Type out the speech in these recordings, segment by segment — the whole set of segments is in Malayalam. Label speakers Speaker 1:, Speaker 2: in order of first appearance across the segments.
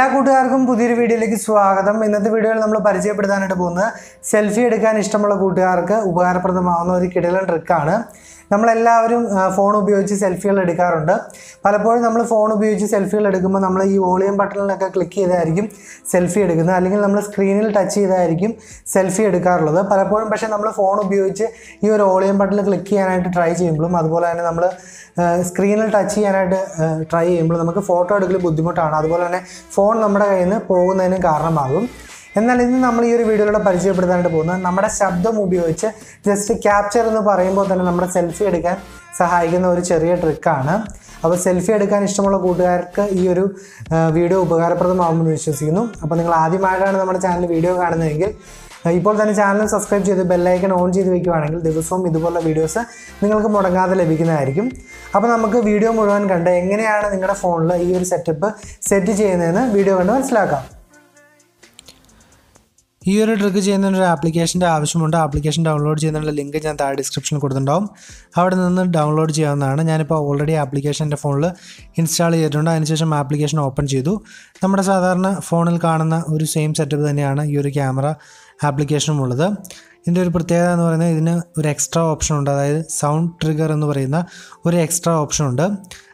Speaker 1: എല്ലാ കൂട്ടുകാർക്കും പുതിയൊരു വീഡിയോയിലേക്ക് സ്വാഗതം. ഇന്നത്തെ വീഡിയോയിൽ നമ്മൾ പരിചയപ്പെടുത്താനായിട്ട് പോകുന്നത് സെൽഫി എടുക്കാൻ ഇഷ്ടമുള്ള കൂട്ടുകാർക്ക് ഉപകാരപ്രദമാകുന്ന ഒരു കിടലൻ ട്രിക്കാണ് നമ്മളെല്ലാവരും ഫോൺ ഉപയോഗിച്ച് സെൽഫികൾ എടുക്കാറുണ്ട്. പലപ്പോഴും നമ്മൾ ഫോൺ ഉപയോഗിച്ച് സെൽഫികൾ എടുക്കുമ്പോൾ നമ്മൾ ഈ വോളിയം ബട്ടണിലൊക്കെ ക്ലിക്ക് ചെയ്തായിരിക്കും സെൽഫി എടുക്കുന്നത്. അല്ലെങ്കിൽ നമ്മൾ സ്ക്രീനിൽ ടച്ച് ചെയ്തായിരിക്കും സെൽഫി എടുക്കാറുള്ളത്. പലപ്പോഴും പക്ഷേ നമ്മൾ ഫോൺ ഉപയോഗിച്ച് ഈ ഒരു വോളിയം ബട്ടൺ ക്ലിക്ക് ചെയ്യാനായിട്ട് ട്രൈ ചെയ്യുമ്പോഴും അതുപോലെ തന്നെ നമ്മൾ സ്ക്രീനിൽ ടച്ച് ചെയ്യാനായിട്ട് ട്രൈ ചെയ്യുമ്പോൾ നമുക്ക് ഫോട്ടോ എടുക്കൽ ബുദ്ധിമുട്ടാണ്. അതുപോലെ തന്നെ ഫോൺ നമ്മുടെ കയ്യിൽ നിന്ന് പോകുന്നതിനും കാരണമാകും. എന്നാൽ ഇന്ന് നമ്മൾ ഈ ഒരു വീഡിയോയിലൂടെ പരിചയപ്പെടുത്താനായിട്ട് പോകുന്നത് നമ്മുടെ ശബ്ദം ഉപയോഗിച്ച് ജസ്റ്റ് ക്യാപ്ചർ എന്ന് പറയുമ്പോൾ തന്നെ നമ്മുടെ സെൽഫി എടുക്കാൻ സഹായിക്കുന്ന ഒരു ചെറിയ ട്രിക്കാണ് അപ്പോൾ സെൽഫി എടുക്കാൻ ഇഷ്ടമുള്ള കൂട്ടുകാർക്ക് ഈ ഒരു വീഡിയോ ഉപകാരപ്രദമാകുമെന്ന് വിശ്വസിക്കുന്നു. അപ്പോൾ നിങ്ങൾ ആദ്യമായിട്ടാണ് നമ്മുടെ ചാനൽ വീഡിയോ കാണുന്നതെങ്കിൽ ഇപ്പോൾ തന്നെ ചാനൽ സബ്സ്ക്രൈബ് ചെയ്ത് ബെല്ലൈക്കൺ ഓൺ ചെയ്ത് വെക്കുകയാണെങ്കിൽ ദിവസവും ഇതുപോലുള്ള വീഡിയോസ് നിങ്ങൾക്ക് മുടങ്ങാതെ ലഭിക്കുന്നതായിരിക്കും. അപ്പോൾ നമുക്ക് വീഡിയോ മുഴുവൻ കണ്ട് എങ്ങനെയാണ് നിങ്ങളുടെ ഫോണിൽ ഈ ഒരു സെറ്റപ്പ് സെറ്റ് ചെയ്യുന്നതെന്ന് വീഡിയോ കണ്ട് മനസ്സിലാക്കാം. ഈ ഒരു ട്രിക്ക് ചെയ്യുന്നതിന് ഒരു ആപ്ലിക്കേഷന്റെ ആവശ്യമുണ്ട് ആപ്ലിക്കേഷൻ ഡൗൺലോഡ് ചെയ്യുന്നതിനുള്ള ലിങ്ക് ഞാൻ താഴെ ഡിസ്ക്രിപ്ഷനിൽ കൊടുത്തിട്ടുണ്ടാവും. അവിടെ നിന്ന് ഡൗൺലോഡ് ചെയ്യാവുന്നതാണ്. ഞാനിപ്പോൾ ഓൾറെഡി ആപ്ലിക്കേഷൻ എന്റെ ഫോണിൽ ഇൻസ്റ്റാൾ ചെയ്തിട്ടുണ്ട്. അതിനുശേഷം ആപ്ലിക്കേഷൻ ഓപ്പൺ ചെയ്തു. നമ്മുടെ സാധാരണ ഫോണിൽ കാണുന്ന ഒരു സെയിം സെറ്റപ്പ് തന്നെയാണ് ഈ ഒരു ക്യാമറ ആപ്ലിക്കേഷനും ഉള്ളത് ഇതിന്റെ ഒരു പ്രത്യേകത എന്ന് പറയുന്നത് ഇതിന് ഒരു എക്സ്ട്രാ ഓപ്ഷൻ ഉണ്ട്. അതായത് സൗണ്ട് ട്രിഗർ എന്ന് പറയുന്ന ഒരു എക്സ്ട്രാ ഓപ്ഷൻ ഉണ്ട്.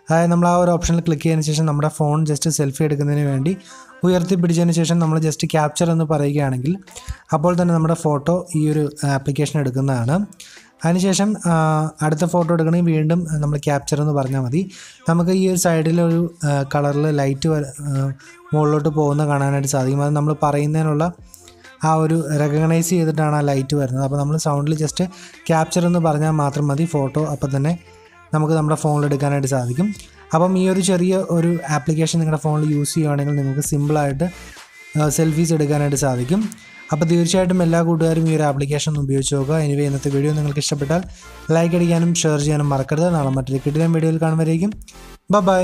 Speaker 1: അതായത് നമ്മൾ ആ ഒരു ഓപ്ഷനിൽ ക്ലിക്ക് ചെയ്തതിന് ശേഷം നമ്മുടെ ഫോൺ ജസ്റ്റ് സെൽഫി എടുക്കുന്നതിന് വേണ്ടി ഉയർത്തി പിടിച്ചതിന് ശേഷം നമ്മൾ ജസ്റ്റ് ക്യാപ്ചർ എന്ന് പറയുകയാണെങ്കിൽ അപ്പോൾ തന്നെ നമ്മുടെ ഫോട്ടോ ഈ ഒരു ആപ്ലിക്കേഷൻ എടുക്കുന്നതാണ്. അതിനുശേഷം അടുത്ത ഫോട്ടോ എടുക്കണമെങ്കിൽ വീണ്ടും നമ്മൾ ക്യാപ്ചർ എന്ന് പറഞ്ഞാൽ മതി. നമുക്ക് ഈ ഒരു സൈഡിലൊരു കളറിൽ ലൈറ്റ് മുകളിലോട്ട് പോകുന്ന കാണാനായിട്ട് സാധിക്കും. അത് നമ്മൾ പറയുന്നതിനുള്ള ആ ഒരു റെക്കഗ്നൈസ് ചെയ്തിട്ടാണ് ആ ലൈറ്റ് വരുന്നത്. അപ്പോൾ നമ്മൾ സൗണ്ടിൽ ജസ്റ്റ് ക്യാപ്ചർ എന്ന് പറഞ്ഞാൽ മാത്രം മതി ഫോട്ടോ അപ്പം തന്നെ നമുക്ക് നമ്മുടെ ഫോണിൽ എടുക്കാനായിട്ട് സാധിക്കും. അപ്പം ഈ ഒരു ചെറിയ ഒരു ആപ്ലിക്കേഷൻ നിങ്ങളുടെ ഫോണിൽ യൂസ് ചെയ്യുകയാണെങ്കിൽ നിങ്ങൾക്ക് സിമ്പിളായിട്ട് സെൽഫീസ് എടുക്കാനായിട്ട് സാധിക്കും. അപ്പോൾ തീർച്ചയായിട്ടും എല്ലാ കൂട്ടുകാരും ഈ ഒരു ആപ്ലിക്കേഷൻ ഒന്ന് ഉപയോഗിച്ച് നോക്കുക. എനിവേ ഇന്നത്തെ വീഡിയോ നിങ്ങൾക്ക് ഇഷ്ടപ്പെട്ടാൽ ലൈക്ക് അടിക്കാനും ഷെയർ ചെയ്യാനും മറക്കരുത്. നാളെ മറ്റൊരു കിട്ടിയ വീഡിയോയിൽ കാണുമ്പോഴേക്കും ബൈ